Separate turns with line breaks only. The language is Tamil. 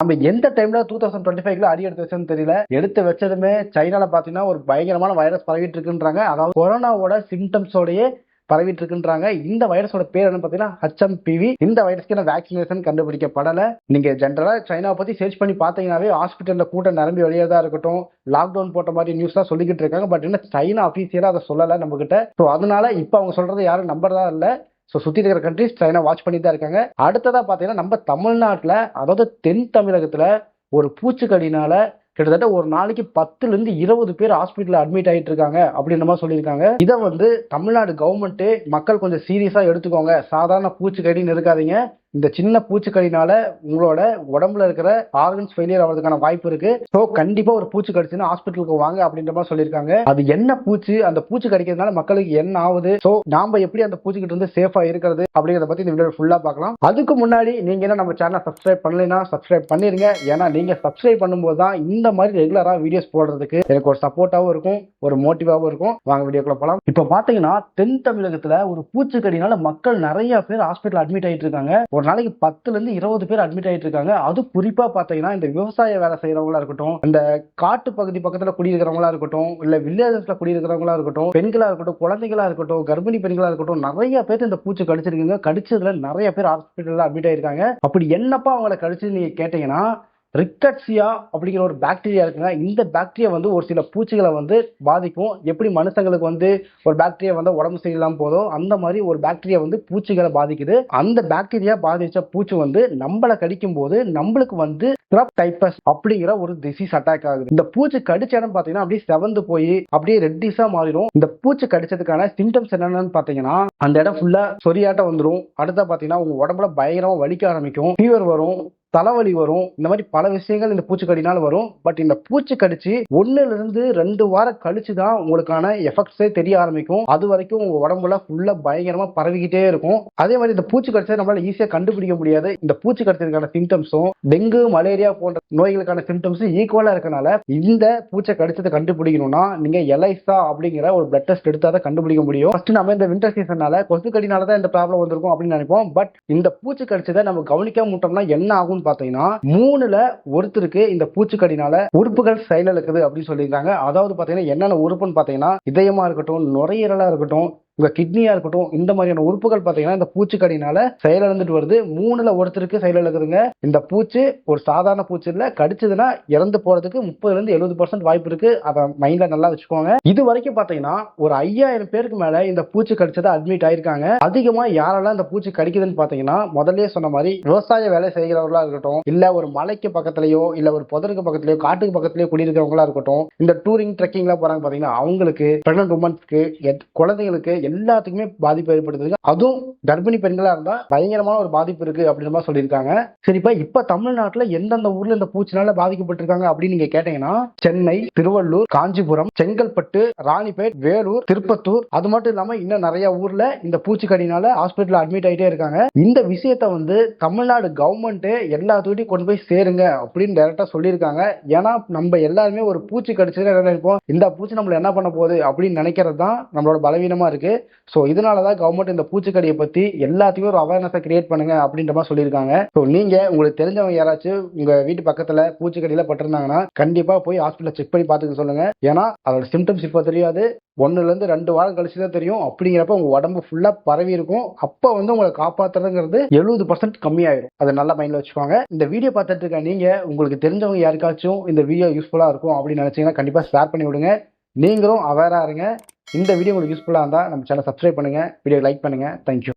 நம்ம எந்த டைம்ல டூ தௌசண்ட் டுவெண்ட்டி ஃபைவ்ல அடி எடுத்து வச்சதுன்னு தெரியல. எடுத்து வச்சதுமே சைனால பாத்தீங்கன்னா ஒரு பயங்கரமான வைரஸ் பரவிட்டு இருக்குன்றாங்க அதாவது கொரோனாவோட சிம்டம்ஸோடயே பரவிட்டு இருக்குன்றாங்க இந்த வைரஸோட பேர் என்ன பார்த்தீங்கன்னா ஹச்எம்பிவி இந்த வைரஸ்க்கு வேக்சினேஷன் கண்டுபிடிக்கப்படல. நீங்க ஜென்ரலா சைனாவை பத்தி சர்ச் பண்ணி பார்த்தீங்கன்னாவே ஹாஸ்பிட்டல்ல கூட்டம் நிரம்பி வெளியதா இருக்கட்டும். லாக்டவுன் போட்ட மாதிரி நியூஸ் தான் சொல்லிக்கிட்டு இருக்காங்க. பட் என்ன சைனா அஃபீஷியலா அதை சொல்லல நம்ம கிட்ட ஸோ அதனால இப்போ அவங்க சொல்றது யாரும் நம்புறதா இல்லை. ஸோ சுற்றி இருக்கிற கண்ட்ரிஸ் சைனா வாட்ச் பண்ணி தான் இருக்காங்க. அடுத்ததாக பார்த்தீங்கன்னா நம்ம தமிழ்நாட்டில் அதாவது தென் தமிழகத்தில் ஒரு பூச்சிக்கடினால கிட்டத்தட்ட ஒரு நாளைக்கு பத்துலேருந்து இருபது பேர் ஹாஸ்பிட்டலில் அட்மிட் ஆகிட்டு இருக்காங்க அப்படின்ற மாதிரி சொல்லியிருக்காங்க. இதை வந்து தமிழ்நாடு கவர்மெண்ட்டு மக்கள் கொஞ்சம் சீரியஸாக எடுத்துக்கோங்க. சாதாரண பூச்சிக்கடின்னு இருக்காதீங்க. இந்த சின்ன பூச்சிக்கடினால உங்களோட உடம்புல இருக்கிற ஆர்கன்ஸ் ஃபெயிலியர் ஆகிறதுக்கான வாய்ப்பு இருக்கு. ஸோ கண்டிப்பா ஒரு பூச்சி கடிச்சுன்னா ஹாஸ்பிட்டலுக்கு வாங்க அப்படின்ற மாதிரி சொல்லியிருக்காங்க. அது என்ன பூச்சி? அந்த பூச்சி கடிக்கிறதுனால மக்களுக்கு என்ன ஆகுது? ஸோ நாம எப்படி அந்த பூச்சிக்கிட்ட இருந்து சேஃபா இருக்கிறது அப்படிங்கிறத பத்தி இந்த வீடியோ ஃபுல்லா பார்க்கலாம். அதுக்கு முன்னாடி நீங்க என்ன நம்ம சேனல் சப்ஸ்கிரைப் பண்ணலைன்னா சப்ஸ்கிரைப் பண்ணிருங்க. ஏன்னா நீங்க சப்ஸ்கிரைப் பண்ணும்போது தான் இந்த மாதிரி ரெகுலரா வீடியோஸ் போடுறதுக்கு எனக்கு ஒரு சப்போர்ட்டாவும் இருக்கும் ஒரு மோட்டிவாவும் இருக்கும். வாங்க வீடியோக்குள்ள போலாம். இப்போ பாத்தீங்கன்னா தென் தமிழகத்துல ஒரு பூச்சிக்கடினால மக்கள் நிறைய பேர் ஹாஸ்பிட்டல் அட்மிட் ஆயிட்டு இருக்காங்க. ஒரு நாளைக்கு பத்துல இருந்து இருபது பேர் அட்மிட் ஆயிட்டு இருக்காங்க. அது குறிப்பா பாத்தீங்கன்னா இந்த விவசாய வேலை செய்யறவங்களா இருக்கட்டும் இந்த காட்டு பகுதி பக்கத்துல குடியிருக்கிறவங்களா இருக்கட்டும் இல்ல வில்லேஜஸ்ல குடியிருக்கிறவங்களா இருக்கட்டும் பெண்களா இருக்கட்டும் குழந்தைகளா இருக்கட்டும் கர்ப்பிணி பெண்களா இருக்கட்டும் நிறைய பேர் இந்த பூச்சி கடிச்சிருக்கீங்க. கடிச்சதுல நிறைய பேர் ஹாஸ்பிட்டல்ல அட்மிட் ஆயிருக்காங்க. அப்படி என்னப்பா அவங்கள கடிச்சு நீங்க கேட்டீங்கன்னா ரிக்கட்சியா அப்படிங்கிற ஒரு பாக்டீரியா இருக்குங்க இந்த பாக்டீரியா வந்து ஒரு சில பூச்சிகளை வந்து பாதிக்கும். எப்படி மனுஷங்களுக்கு வந்து ஒரு பாக்டீரியா வந்து உடம்பு சரியில்லாம போதோ அந்த மாதிரி ஒரு பாக்டீரியா வந்து பூச்சிகளை பாதிக்குது. அந்த பாக்டீரியா பாதிச்ச பூச்சி வந்து நம்மளை கடிக்கும் போது நம்மளுக்கு வந்து கிரப் டைப்பஸ் அப்படிங்கிற ஒரு டிசீஸ் அட்டாக் ஆகுது. இந்த பூச்சி கடிச்ச இடம் பாத்தீங்கன்னா அப்படியே செவந்து போய் அப்படியே ரெட்டிஸா மாறிடும். இந்த பூச்சி கடிச்சதுக்கான சிம்டம்ஸ் என்னென்னு பாத்தீங்கன்னா அந்த இடம் ஃபுல்லா சொரியாட்டம் வந்துடும் அடுத்த பாத்தீங்கன்னா உங்க உடம்புல பயங்கரமா வலிக்க ஆரம்பிக்கும். ஃபீவர் வரும். தலைவலி வரும். இந்த மாதிரி பல விஷயங்கள் இந்த பூச்சிக்கடினால வரும். பட் இந்த பூச்சி கடிச்சு ஒன்னுல இருந்து ரெண்டு வாரம் கழிச்சு தான் உங்களுக்கான எஃபெக்ட்ஸே தெரிய ஆரம்பிக்கும். அது வரைக்கும் உங்க உடம்புல ஃபுல்லா பயங்கரமா பரவிக்கிட்டே இருக்கும். அதே மாதிரி இந்த பூச்சி கடிச்சா நம்மளால ஈஸியா கண்டுபிடிக்க முடியாது. இந்த பூச்சி கடிச்சதுக்கான சிம்டம்ஸும் டெங்கு மலேரியா போன்ற நோய்களுக்கான சிம்டம்ஸும் ஈக்குவலா இருக்கனால இந்த பூச்சை கடிச்சதை கண்டுபிடிக்கணும்னா நீங்க எலைசா அப்படிங்கிற ஒரு பிளட் டெஸ்ட் எடுத்தா தான் கண்டுபிடிக்க முடியும். ஃபர்ஸ்ட் நம்ம இந்த வின்டர் சீசனால கொசு கடினால தான் இந்த ப்ராப்ளம் வந்திருக்கும் அப்படின்னு நினைப்போம். பட் இந்த பூச்சி கடிச்சதை நம்ம கவனிக்காம விட்டோம்னா என்ன ஆகும் எவ்வளவுன்னு பாத்தீங்கன்னா மூணுல ஒருத்தருக்கு இந்த பூச்சிக்கடினால உறுப்புகள் செயலிழக்குது அப்படின்னு சொல்லியிருக்காங்க. அதாவது பாத்தீங்கன்னா என்னென்ன உறுப்புன்னு பாத்தீங்கன்னா இதயமா இருக்கட்டும் நுரையீரலா இருக்கட்டும் உங்க கிட்னியா இருக்கட்டும் இந்த மாதிரியான உறுப்புகள் பாத்தீங்கன்னா இந்த பூச்சிக்கடினால செயலிழந்துட்டு வருது. மூணுல ஒருத்தருக்கு செயலிழக்குதுங்க இந்த பூச்சி ஒரு சாதாரண பூச்சி இல்ல கடிச்சதுன்னா இறந்து போறதுக்கு முப்பதுல இருந்து எழுபது பர்சன்ட் வாய்ப்பு இருக்கு. அதை மைண்ட்ல நல்லா வச்சுக்கோங்க. இது வரைக்கும் பாத்தீங்கன்னா ஒரு ஐயாயிரம் பேருக்கு மேல இந்த பூச்சி கடிச்சதை அட்மிட் ஆயிருக்காங்க. அதிகமா யாரெல்லாம் இந்த பூச்சி கடிக்குதுன்னு பாத்தீங்கன்னா முதல்ல சொன்ன மாதிரி விவசாய வேலை செய்கிறவர்களா இருக்கட்டும் இல்ல ஒரு மலைக்கு பக்கத்துலையோ இல்ல ஒரு புதருக்கு பக்கத்துலையோ காட்டுக்கு பக்கத்துலயோ குடியிருக்கிறவங்களா இருக்கட்டும் இந்த டூரிங் ட்ரெக்கிங்லாம் போறாங்க பாத்தீங்கன்னா அவங்களுக்கு பிரெக்னன்ட் உமன்ஸ்க்கு குழந்தைங்களுக்கு எல்லாத்துக்குமே பாதிப்பு ஏற்படுத்துது அதுவும் கர்ப்பிணி பெண்களா இருந்தா பயங்கரமான ஒரு பாதிப்பு இருக்கு அப்படின்ற மாதிரி சொல்லியிருக்காங்க. சரிப்பா இப்ப தமிழ்நாட்டுல எந்தெந்த ஊர்ல இந்த பூச்சினால பாதிக்கப்பட்டிருக்காங்க அப்படின்னு நீங்க கேட்டீங்கன்னா சென்னை திருவள்ளூர் காஞ்சிபுரம் செங்கல்பட்டு ராணிப்பேட் வேலூர் திருப்பத்தூர் அது மட்டும் இல்லாம இன்னும் நிறைய ஊர்ல இந்த பூச்சிக்கடினால ஹாஸ்பிட்டல் அட்மிட் ஆயிட்டே இருக்காங்க. இந்த விஷயத்த வந்து தமிழ்நாடு கவர்மெண்ட் எல்லாத்துக்கிட்டையும் கொண்டு போய் சேருங்க அப்படின்னு டைரக்டா சொல்லியிருக்காங்க. ஏன்னா நம்ம எல்லாருமே ஒரு பூச்சி கடிச்சது என்ன நினைப்போம்? இந்த பூச்சி நம்மள என்ன பண்ண போகுது அப்படின்னு நினைக்கிறது தான் நம்மளோட பலவீனமா இருக்கு. ஸோ இதனால தான் கவர்மெண்ட் இந்த பூச்சிக்கடியை பற்றி எல்லாத்தையும் ஒரு அவேர்னஸை கிரியேட் பண்ணுங்க அப்படின்ற மாதிரி சொல்லியிருக்காங்க. ஸோ நீங்கள் உங்களுக்கு தெரிஞ்சவங்க யாராச்சும் உங்கள் வீட்டு பக்கத்தில் பூச்சிக்கடியில் பட்டிருந்தாங்கன்னா கண்டிப்பாக போய் ஹாஸ்பிட்டலில் செக் பண்ணி பார்த்துக்க சொல்லுங்கள் ஏன்னா அதோட சிம்டம்ஸ் இப்போ தெரியாது. ஒன்றுலேருந்து ரெண்டு வாரம் கழிச்சு தான் தெரியும். அப்படிங்கிறப்ப உங்கள் உடம்பு ஃபுல்லாக பரவி இருக்கும். அப்போ வந்து உங்களை காப்பாத்துறதுங்கிறது எழுபது பர்சன்ட் கம்மியாயிடும் அதை நல்லா மைண்டில் வச்சுக்கோங்க. இந்த வீடியோ பார்த்துட்டு இருக்க நீங்கள் உங்களுக்கு தெரிஞ்சவங்க யாருக்காச்சும் இந்த வீடியோ யூஸ்ஃபுல்லாக இருக்கும் அப்படின்னு நினச்சிங்கன்னா கண்டிப்பாக ஷேர் பண்ணி விடுங்க. நீங்களும் அவேரா இருங்க. இந்த வீடியோ உங்களுக்கு யூஸ்ஃபுல்லாக இருந்தால் நம்ம சேனல் சப்ஸ்கிரைப் பண்ணுங்கள் வீடியோ லைக் பண்ணுங்க. Thank you